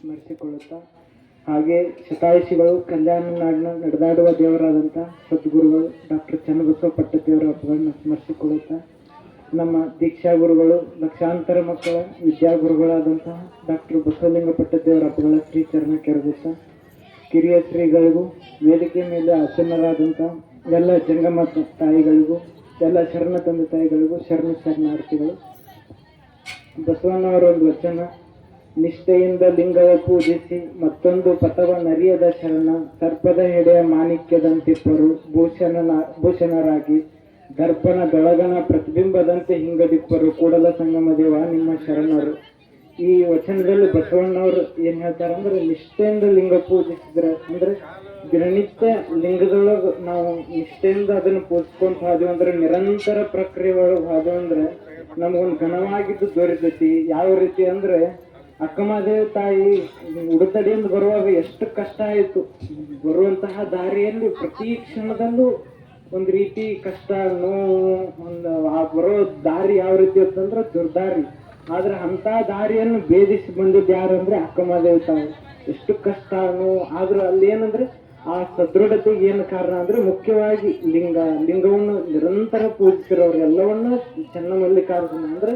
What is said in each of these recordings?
ಸ್ಮರಿಸಿಕೊಳ್ಳುತ್ತಾ. ಹಾಗೆ ಶತಾಯುಷಿಗಳು ಕಲ್ಯಾಣ ನಾಡಿನ ನಡೆದಾಡುವ ದೇವರಾದಂಥ ಸದ್ಗುರುಗಳು ಡಾಕ್ಟರ್ ಚನ್ನಬಸವ ಪಟ್ಟದೇವರ ಹಬ್ಬಗಳನ್ನು ಸ್ಮರಿಸಿಕೊಳ್ಳುತ್ತಾ. ನಮ್ಮ ದೀಕ್ಷಾ ಗುರುಗಳು, ಲಕ್ಷಾಂತರ ಮಕ್ಕಳ ವಿದ್ಯಾಗುರುಗಳಾದಂತಹ ಡಾಕ್ಟರ್ ಬಸವಲಿಂಗ ಪಟ್ಟದೇವರ ಹಬ್ಬಗಳ ಶ್ರೀ ಚರಣ ಕೆರಗುತ್ತಾ ಕಿರಿಯ ಶ್ರೀಗಳಿಗೂ, ವೇದಿಕೆ ಮೇಲೆ ಆಸೀನರಾದಂಥ ಎಲ್ಲ ಜಂಗಮ ತಾಯಿಗಳಿಗೂ, ಎಲ್ಲ ಶರಣ ತಂದೆ ತಾಯಿಗಳಿಗೂ ಶರಣ ಶರಣಾರ್ಥಿಗಳು. ಬಸವಣ್ಣವರ ಒಂದು ವಚನ ನಿಷ್ಠೆಯಿಂದ ಲಿಂಗವ ಪೂಜಿಸಿ ಮತ್ತೊಂದು ಪಥವ ನರಿಯದ ಶರಣ, ಸರ್ಪದ ಹೆಡೆಯ ಮಾಣಿಕ್ಯದಂತಿಪ್ಪರು ಭೂಷಣನ, ಭೂಷಣರಾಗಿ ದರ್ಪಣ ಬೆಳಗನ ಪ್ರತಿಬಿಂಬದಂತೆ ಹಿಂಗದಿಪ್ಪರು ಕೂಡಲ ಸಂಗಮ ದೇವ ನಿಮ್ಮ ಶರಣರು. ಈ ವಚನದಲ್ಲಿ ಬಸವಣ್ಣವರು ಏನ್ ಹೇಳ್ತಾರೆ ಅಂದ್ರೆ, ನಿಷ್ಠೆಯಿಂದ ಲಿಂಗ ಪೂಜಿಸಿದ್ರೆ ಅಂದ್ರೆ ದಿನನಿತ್ಯ ಲಿಂಗದೊಳಗ ನಾವು ನಿಷ್ಠೆಯಿಂದ ಅದನ್ನ ಪೂಜಿಸ್ಕೊಂತ ಹೋದ್ವಿ ಅಂದ್ರೆ ನಿರಂತರ ಪ್ರಕ್ರಿಯೆ ಒಳಗೆ ಹೋದ್ವಿ ಅಂದ್ರೆ ನಮ್ಗೊಂದು ಘನವಾಗಿದ್ದು ದೊರೆತೈತಿ. ಯಾವ ರೀತಿ ಅಂದ್ರೆ ಅಕ್ಕಮಹಾದೇವಿ ತಾಯಿ ಉಡುತ್ತಡಿಯಿಂದ ಬರುವಾಗ ಎಷ್ಟು ಕಷ್ಟ ಆಯಿತು. ಬರುವಂತಹ ದಾರಿಯಲ್ಲಿ ಪ್ರತಿ ಕ್ಷಣದಲ್ಲೂ ಒಂದು ರೀತಿ ಕಷ್ಟ, ನೋವು, ಒಂದು ಆ ಬರೋ ದಾರಿ ಯಾವ ರೀತಿ ಇರ್ತಂದ್ರೆ ದುರ್ದಾರಿ. ಆದ್ರೆ ಅಂತ ದಾರಿಯನ್ನು ಭೇದಿಸಿ ಬಂದಿದ್ದು ಯಾರು ಅಂದ್ರೆ ಅಕ್ಕಮಹಾದೇವಿ ತಾಯಿ. ಎಷ್ಟು ಕಷ್ಟ, ನೋವು. ಆದ್ರೂ ಅಲ್ಲಿ ಏನಂದ್ರೆ ಆ ಸದೃಢತೆಗೆ ಏನು ಕಾರಣ ಅಂದ್ರೆ ಮುಖ್ಯವಾಗಿ ಲಿಂಗ, ಲಿಂಗವನ್ನು ನಿರಂತರ ಪೂಜಿಸಿರೋರು ಎಲ್ಲವನ್ನ ಚೆನ್ನ ಮಲ್ಲಿಕಾರ್ಜುನ ಅಂದ್ರೆ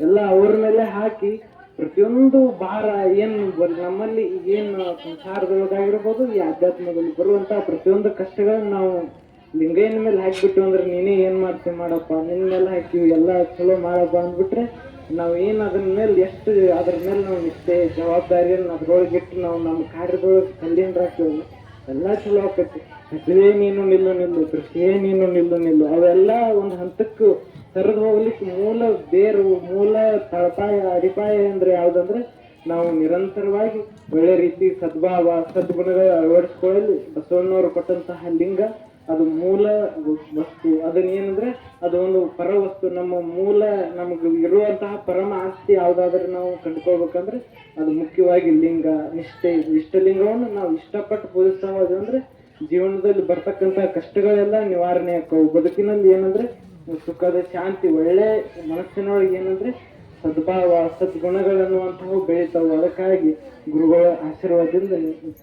ಎಲ್ಲ ಅವ್ರ ಮೇಲೆ ಹಾಕಿ ಪ್ರತಿಯೊಂದು ಭಾರ ಏನು ನಮ್ಮಲ್ಲಿ ಏನು ಸಂಸಾರದೊಳಗಾಗಿರ್ಬೋದು, ಈ ಆಧ್ಯಾತ್ಮದಲ್ಲಿ ಬರುವಂತಹ ಪ್ರತಿಯೊಂದು ಕಷ್ಟಗಳನ್ನ ನಾವು ಲಿಂಗಯ್ಯನ ಮೇಲೆ ಹಾಕ್ಬಿಟ್ಟು ಅಂದ್ರೆ ನೀನೇ ಏನ್ ಮಾಡ್ತೀವಿ ಮಾಡಪ್ಪ ನಿನ್ನ ಮೇಲೆ ಹಾಕಿವಿ ಎಲ್ಲ ಚಲೋ ಮಾಡಪ್ಪ ಅಂದ್ಬಿಟ್ರೆ ನಾವು ಏನು ಅದ್ರ ಮೇಲೆ ಎಷ್ಟು ಅದ್ರ ಮೇಲೆ ನಾವು ನಿಷ್ಠೆ ಜವಾಬ್ದಾರಿಯನ್ನು ಅದ್ರೊಳಗಿಟ್ಟು ನಾವು ನಮ್ಮ ಕಾರ್ಯದೊಳಗೆ ಕಲ್ಲಿಂಡ್ರಾಕ್ತೀವಿ ಎಲ್ಲ ಚಲೋ ಆಕತಿ. ಹಸಿವೆ ನೀನು ನಿಲ್ಲು ನಿಲ್ಲು, ಕೃಷಿಯೇ ನೀನು ನಿಲ್ಲು ನಿಲ್ಲು, ಅವೆಲ್ಲ ಒಂದು ಹಂತಕ್ಕೆ ಸರಿದು ಹೋಗ್ಲಿಕ್ಕೆ ಮೂಲ ಬೇರು, ಮೂಲ ತಳಪಾಯ, ಅಡಿಪಾಯ ಅಂದ್ರೆ ಯಾವ್ದಂದ್ರೆ ನಾವು ನಿರಂತರವಾಗಿ ಒಳ್ಳೆ ರೀತಿ ಸದ್ಭಾವ ಸದ್ಗುಣಗಳ ಅಳವಡಿಸ್ಕೊಳ್ಳಲು ಬಸವಣ್ಣವರು ಕೊಟ್ಟಂತಹ ಲಿಂಗ, ಅದು ಮೂಲ ವಸ್ತು. ಅದನ್ನೇನಂದ್ರೆ ಅದು ಒಂದು ಪರ ವಸ್ತು ನಮ್ಮ ಮೂಲ ನಮಗೆ ಇರುವಂತಹ ಪರಮ ಆಸ್ತಿ ಯಾವ್ದಾದ್ರೆ ನಾವು ಕಂಡುಕೊಳ್ಬೇಕಂದ್ರೆ ಅದು ಮುಖ್ಯವಾಗಿ ಲಿಂಗ, ನಿಷ್ಠೆ, ಇಷ್ಟಲಿಂಗವನ್ನು ನಾವು ಇಷ್ಟಪಟ್ಟು ಪೂಜಿಸ್ತಾ ಹೋದ್ರೆ ಜೀವನದಲ್ಲಿ ಬರ್ತಕ್ಕಂಥ ಕಷ್ಟಗಳೆಲ್ಲ ನಿವಾರಣೆ ಆಕ್ಕವು ಬದುಕಿನಲ್ಲಿ ಏನಂದ್ರೆ ಸುಖದ ಶಾಂತಿ, ಒಳ್ಳೆ ಮನಸ್ಸಿನೊಳಗೆ ಏನಂದ್ರೆ ಸದ್ಭಾವ, ಸದ್ಗುಣಗಳನ್ನುವಂಥವು ಬೆಳಿತಾವು. ಅದಕ್ಕಾಗಿ ಗುರುಗಳ ಆಶೀರ್ವಾದದಿಂದ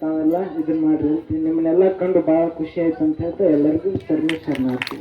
ತಾವೆಲ್ಲ ಇದನ್ನ ಮಾಡ್ರಿ ನಿಮ್ಮನ್ನೆಲ್ಲ ಕಂಡು ಬಹಳ ಖುಷಿ ಆಯ್ತು ಅಂತ ಹೇಳ್ತಾ ಎಲ್ಲರಿಗೂ ಶರಣ ಶರಣಾರ್ಥಿ